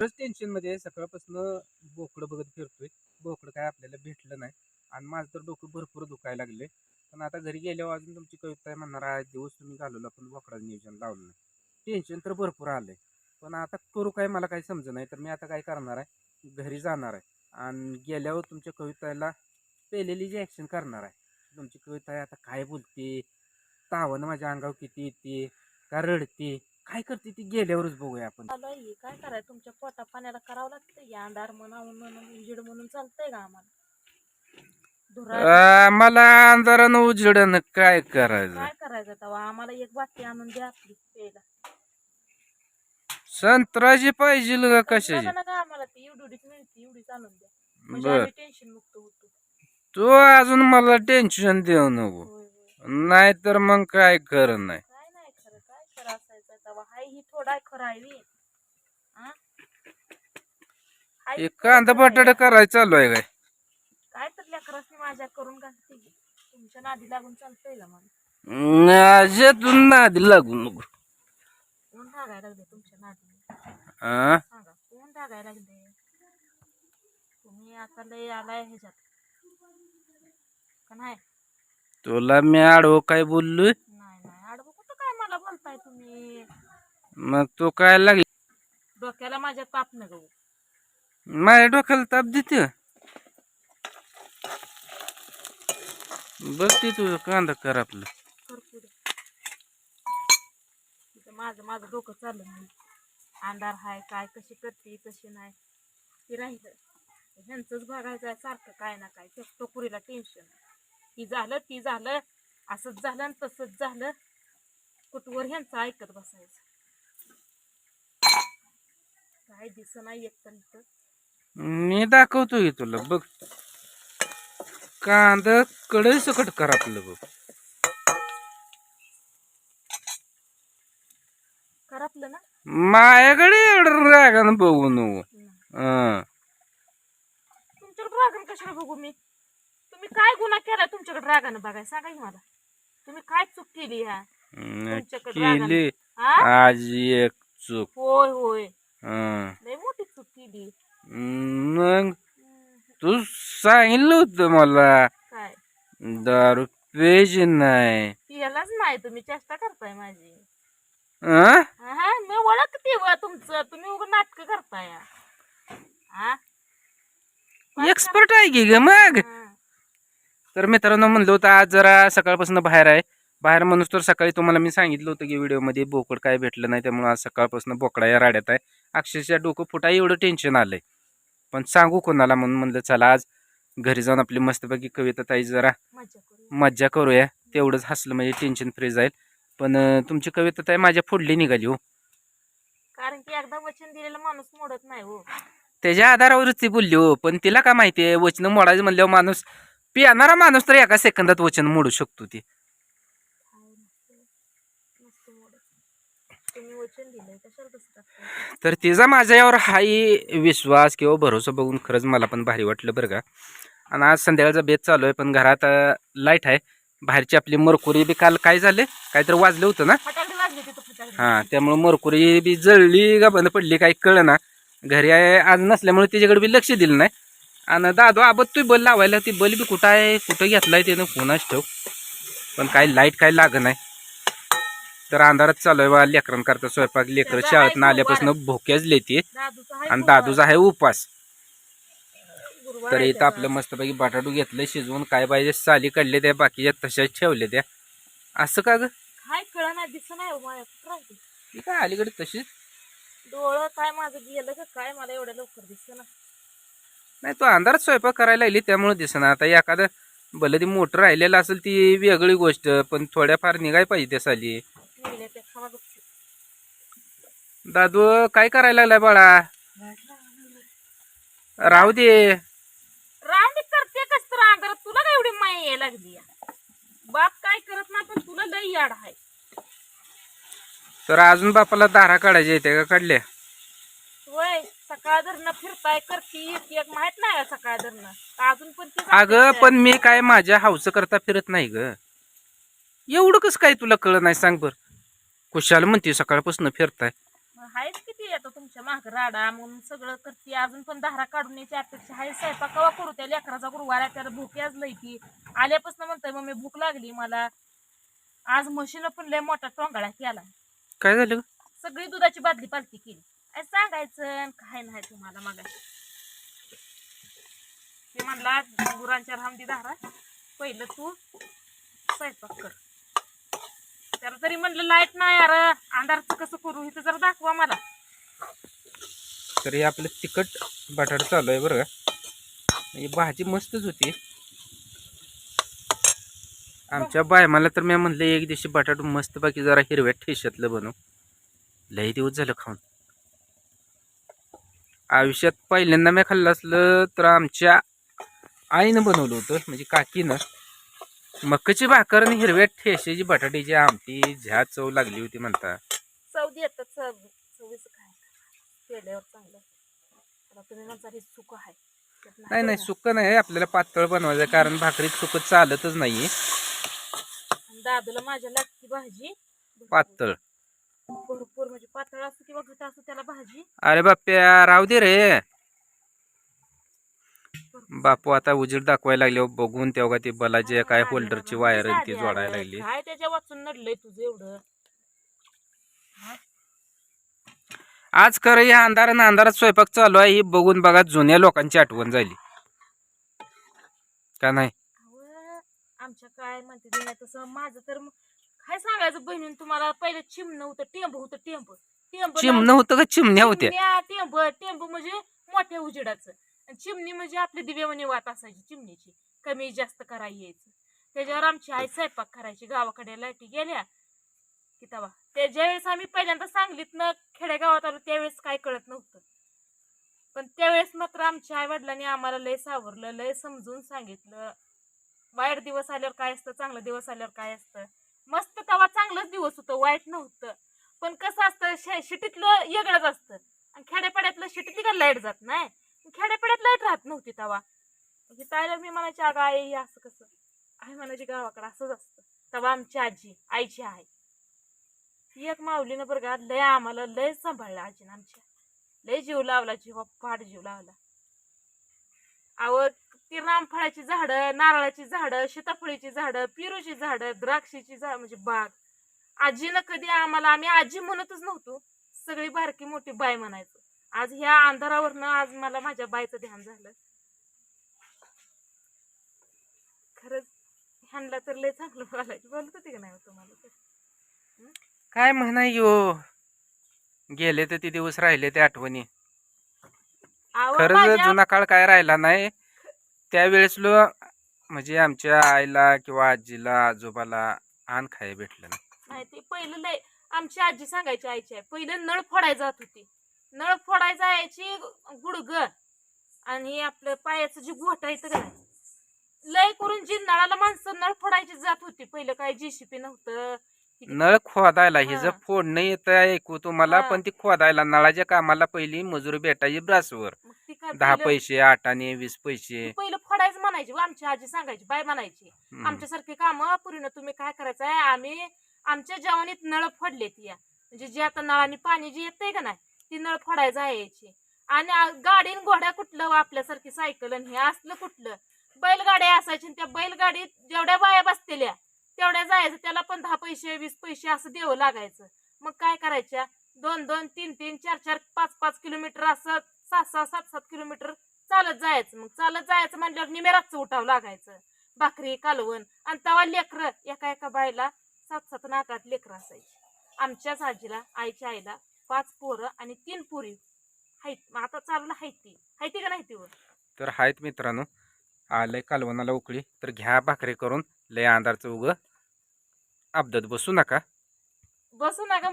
खरंच टेन्शनमध्ये सकाळपासून बोकडं बघत फिरतोय. बोकडं काय आपल्याला भेटलं नाही. आणि माझं तर डोकं भरपूर दुखायला लागले पण आता घरी गेल्यावर अजून तुमची कविता आहे म्हणणार आहे दिवस तुम्ही घालवला पण बोकडाचं नियोजन लावलं नाही. टेन्शन तर भरपूर आलंय. पण आता करू काय मला काही समज नाही. तर मी आता काय करणार आहे? घरी जाणार आहे. आणि गेल्यावर तुमच्या कविताला पेलेली जी ॲक्शन करणार आहे तुमची कविता आता काय बोलते? तावन माझ्या अंगावर किती येते? का रडते? काय करते ती गेल्यावरच बघूया आपण. हे. काय करायचं? तुमच्या पोटा पाण्याला करावं लागतं. या अंधार म्हणावून म्हणून उजेड म्हणून चालतंय का आम्हाला? धुरा मला अंधारानं उजेडन काय करायचं? काय करायचं तेव्हा आम्हाला एक बाटली आणून द्या आपली प्यायला. संत्राची पाहिजे का कशाची? आम्हाला ती. एवढीच मिळते एवढीच आणून द्या. म्हणजे बर. आम्ही टेन्शन मुक्त होतो. तू अजून मला टेन्शन देऊ नको. होय होय. नाही तर मग काय कर नाही काय नाही खरं काय खरं असायचं तेव्हा कांदा बटाटा. करायचं चालू आहे काय? काय तर लेकरासनी माझ्या करून की. तुमच्या नादी लागून चालतंय का नादी लागू नको. कोण धागायला लागले तुमच्या नादी? सांगा कोण धागायला लागले तुम्ही आता लय आलाय ह्याच्यात. का नाही? तुला मी आडवं काय बोललोय? नाही नाही आडवं कुठं काय मला बोलताय तुम्ही? मग तू काय लागली? डोक्याला माझ्या ताप न गहू माझ्या डोक्याला ताप देते? बघ ते तुझं कांदा कर आपलं. माझं माझं डोकं चाललं नाही. अंधार हाय काय कशी करते कशी नाही. ते राहिलं. ह्यांचंच बघायचं आहे सारखं काय ना काय. ते टोकुरीला टेन्शन ती झालं ती झालं असंच झालं आणि तसंच झालं. कुठवर ह्यांचं ऐकत बसायचं? काय दिस नाही एक तर इथं. मी दाखवतो की तुला बघ. कांदा कडे सकट कर आपलं बघ. करपलं ना. माझ्याकडे एवढं रागानं बघू नको. हं. तुमच्याकडे रागानं कशाला बघू मी? तुम्ही काय गुन्हा केलाय तुमच्याकडे रागानं बघाय? सांगा की मला. तुम्ही काय चूक केली ह्या? न तुमच्याकडे रागानं. केली हा? आज एक चूक. होय होय. हं. लय मोठी चूक केली. मग तू सांगितलं होतं मला. काय? दारू पेज नाही. पियालाच नाही तुम्ही चेष्टा करताय माझी. हं? हा मी ओळखते व तुमचं. तुम्ही उगा नाटक करताय. हा? एक्सपर्ट आहे की ग मग? हा. तर मित्रांनो म्हणलं होतं आज जरा सकाळपासून बाहेर आहे. बाहेर म्हणून तर सकाळी तुम्हाला मी सांगितलं होतं की व्हिडिओमध्ये बोकड काय भेटलं नाही त्यामुळे आज सकाळपासून बोकडा या राड्यात आहे. अक्षरशः डोकं फुटाय एवढं टेन्शन आलंय. पण सांगू कोणाला म्हणून म्हणलं चला आज घरी जाऊन आपली मस्तपैकी कविता ताई जरा मज्जा करू मज्जा करूया. तेवढंच हसलं म्हणजे टेन्शन फ्री जाईल. पण तुमची कविता ताई माझ्या फोडली निघाली हो. कारण की एकदा वचन दिलेला माणूस मोडत नाही हो. त्याच्या आधारावरच ती बोलली हो पण तिला काय माहिती आहे वचन मोडायचं म्हणल्यावर माणूस पिणारा माणूस तर एका सेकंदात वचन मोडू शकतो ती काय नसतं नसतं मोडत तुम्ही वचन दिलंय कशाला कसं टाकताय तर तिचा माझ्यावर हाही विश्वास किंवा भरोसा बघून खरंच मला पण भारी वाटलं बरं का. आणि आज संध्याकाळचा बेत चालू आहे पण घरात लाइट आहे. बाहेरची आपली मरकुरी बी काल काय झाले? काहीतरी वाजलं होतं ना? हां त्यामुळे मरकुरी बी जळली का बंद पडली काही कळलं ना घरी आहे आज नसल्यामुळे तिच्याकडे बी लक्ष दिलं नाही. आणि दादू आबत तू बल लावायला ती बल बी कुठं आहे? कुठं घेतलाय त्यानं कोणाच ठेव. पण काही लाइट काय लाग नाही. तर अंधारात चालू आहे बा लेकरांकरता स्वयंपाक. लेकरं आहे आल्यापासून भोक्याच लेते. आणि. दादूचा आहे उपास तर इथं. आपलं मस्तपैकी बटाटू घेतलं शिजवून काय पाहिजे साली काढले त्या बाकीच्या तशाच ठेवले त्या. असं का ग? काय हो काय अलीकडे तशीच? डोळं काय माझं गेलं का काय मला एवढ्या लवकर दिसत नाही तो अंधारात स्वयंपाक करायला लागली त्यामुळे दिसणार आता एखादं भलं ती मोटर राहिलेलं असेल ती वेगळी गोष्ट पण थोड्याफार निघाय पाहिजे त्या साली. दादू काय करायला लागलाय बाळा? राहू दे. रावणी करते कस तर अंधारात तुला काय एवढी माया यायला लागली? बाप काय करत नाही पण तुला लई याड आहे. तर अजून बापाला दारा काढायच्या येते का काढल्या? वय सकाळ धरणं फिरताय करती एक माहीत नाही सकाळ धरणं? अजून पण ती अगं पण मी काय माझ्या हावस करता फिरत नाही ग. एवढं कसं काय तुला कळत नाही सांग बर. कुशाल म्हणते सकाळपासून फिरताय. आहेच किती आता तुमच्या माग राडा म्हणून सगळं करते अजून पण धारा काढून यायची अपेक्षा आहे. स्वयंपाक कवा करू त्या लेकराचा गुरुवार आहे त्याला भूक लई ती. आल्यापासून म्हणतोय मम्मी भूक लागली मला. आज म्हशीनं पण लय मोठा टोंगाळा केला. काय झालं? सगळी दुधाची बादली पालती केली. काय सांगायचं काय नाही तुम्हाला मग ते म्हणला गुरांच्या रामदी धारा पहिलं तू स्वयंपाक कर. त्याला तरी म्हणलं लाइट नाही यार अंधारचं कसं करू? इथं जरा दाखवा मला. तर हे आपलं तिखट बटाटा चालू आहे बरं का. ही भाजी मस्तच होती. आमच्या बायमाला तर मी म्हणलं एक दिवशी बटाट मस्त बाकी जरा हिरव्या ठेशातलं बनव. लई दिवस झालं खाऊन. आयुष्यात पहिल्यांदा मी खाल्लं असलं तर आमच्या आईनं बनवलं होतं म्हणजे काकीनं. मक्काची भाकर आणि हिरव्या ठेशाची बटाट्याची आमटी झ्या चव लागली होती म्हणता. चव देतात चव चवीचं काय? पेल्यावर चांगलं. आता तुम्ही म्हणता हे सुक आहे. त्यात नाही नाही सुक्क नाही. आपल्याला पातळ बनवायचं आहे, कारण भाकरीत सुक्क चालतच नाही? आणि दादूला माझ्या लागती भाजी पातळ. भरपूर म्हणजे पातळ असो किंवा घट असो त्याला भाजी. अरे बाप्या राहू दे रे. बापू आता उजेड दाखवायला लागले बघून तेव्हा ती बलाची काय होल्डरची वायर ती जोडायला. लागली. काय त्याच्या वाचून नडलंय तुझं एवढं? आज खरं या अंधारानं अंधारात स्वयंपाक चालू आहे ही बघून बघा जुन्या लोकांची आठवण झाली. का नाही? आमच्या काय म्हणते ते तसं माझं तर मग काय सांगायचं बहिणीन तुम्हाला? पहिलं चिमणं होतं टेंब होतं टेंब. टेंब चिमणं होतं का चिमण्या होत्या? टेंब टेंब म्हणजे मोठ्या उजेडाचं. आणि चिमणी म्हणजे आपली दिव्यावानी वात असायची चिमणीची. कमी जास्त करायला यायचं. त्याच्यावर आमची आई स्वयंपाक करायची. गावाकडे लाईटी गेल्या की तवा ते ज्यावेळेस आम्ही पहिल्यांदा सांगलीतनं खेडेगावात आलो त्यावेळेस काय कळत नव्हतं. पण त्यावेळेस मात्र आमच्या आई वडिलांनी आम्हाला लय सावरलं लय समजून सांगितलं. वाईट दिवस आल्यावर काय असतं? चांगलं दिवस आल्यावर काय असतं? मस्त तवा चांगलंच दिवस होतं वाईट नव्हतं. पण कसं असतं शे- शिटीतलं वेगळंच असतं. आणि खेड्यापाड्यातलं शिटीतली का लाइट जात नाही? खेड्यापेड्यात लाइट राहत नव्हती तवा. म्हणजे हे तायला मी म्हणायची अगं आई हे असं कसं? आई म्हणायची गावाकडे असंच असतं. तेव्हा आमची आजी आईची आहे ती एक माऊलीनं बरं का लय आम्हाला लय सांभाळलं आजीनं आमच्या. लय जीव लावला जीवा पाठ जीव लावला. अहो ती रामफळाची झाडं नारळाची झाडं सीताफळीची झाडं पेरूची झाडं द्राक्षीची झाड म्हणजे बाग. आजीनं कधी आम्हाला आम्ही आजी म्हणतच नव्हतो. सगळी बारकी मोठी बाय म्हणायचो. आज ह्या अंधारावरनं आज मला माझ्या बायचं ध्यान झालं. खरंच ह्यांना तर लय चांगलं बोलायचं. बोलत होते का नाही हो तुम्हाला? काय म्हणा यो? गेले तर ते दिवस राहिले ते आठवणी. खरंच जुना काळ काय राहिला नाही. त्यावेळेस लो म्हणजे आमच्या आईला किंवा आजीला आजोबाला आण खाय भेटलं नाही. नाही ते पहिलं लय आमची आजी सांगायची आईची आहे पहिलं नळ फोडाय जात होती. नळ फोडाय जायची गुडग आणि आपलं पायाचं जे गोठ आहे तर लय करून जी नळाला माणसं नळ फोडायची जात होती. पहिलं काय जीसीपी नव्हतं. नळ खोदायला हे जर हा. फोडणं येतं ऐकू तुम्हाला. पण ती खोदायला नळाच्या कामाला पहिली मजुरी भेटायची ब्रासवर. दहा पैसे आठाने वीस पैसे. पहिलं फोडायचं म्हणायची आमची आजी सांगायची बाय म्हणायची. आमच्यासारखी काम पुरीनं तुम्ही काय करायचं आहे आम्ही आमच्या जवानीत नळ फोडलेत या. म्हणजे जे आता नळाने पाणी जे येतंय का नाही ती नळ फोडायला जायची. आणि गाडीन घोड्या कुठलं आपल्यासारखी सायकल आणि हे असलं कुठलं? बैलगाड्या असायची आणि त्या बैलगाडीत जेवढ्या बाया बसलेल्या तेवढ्या जायचं. त्याला पण दहा पैसे वीस पैसे असं द्यावं लागायचं. मग काय करायच्या? दोन दोन तीन तीन चार चार पाच पाच किलोमीटर असं सहा सहा सात सात किलोमीटर चालत जायचं. मग चालत जायचं म्हणल्यावर निमेराचं उठावं लागायचं. भाकरी कालवण आणि तवा लेकरं. एका एका बायला सात सात नाकात आठ लेकरं असायची. आमच्याच आजीला आईच्या आईला पाच पोरं आणि तीन पोरी. हायत आता चाललं हायती. हायती का नाही ती वर? तर आहेत मित्रांनो. आलंय कालवणाला उकळी. तर घ्या भाकरी करून. लय अंधारचं उग. अपदत बसू नका. बसू नका.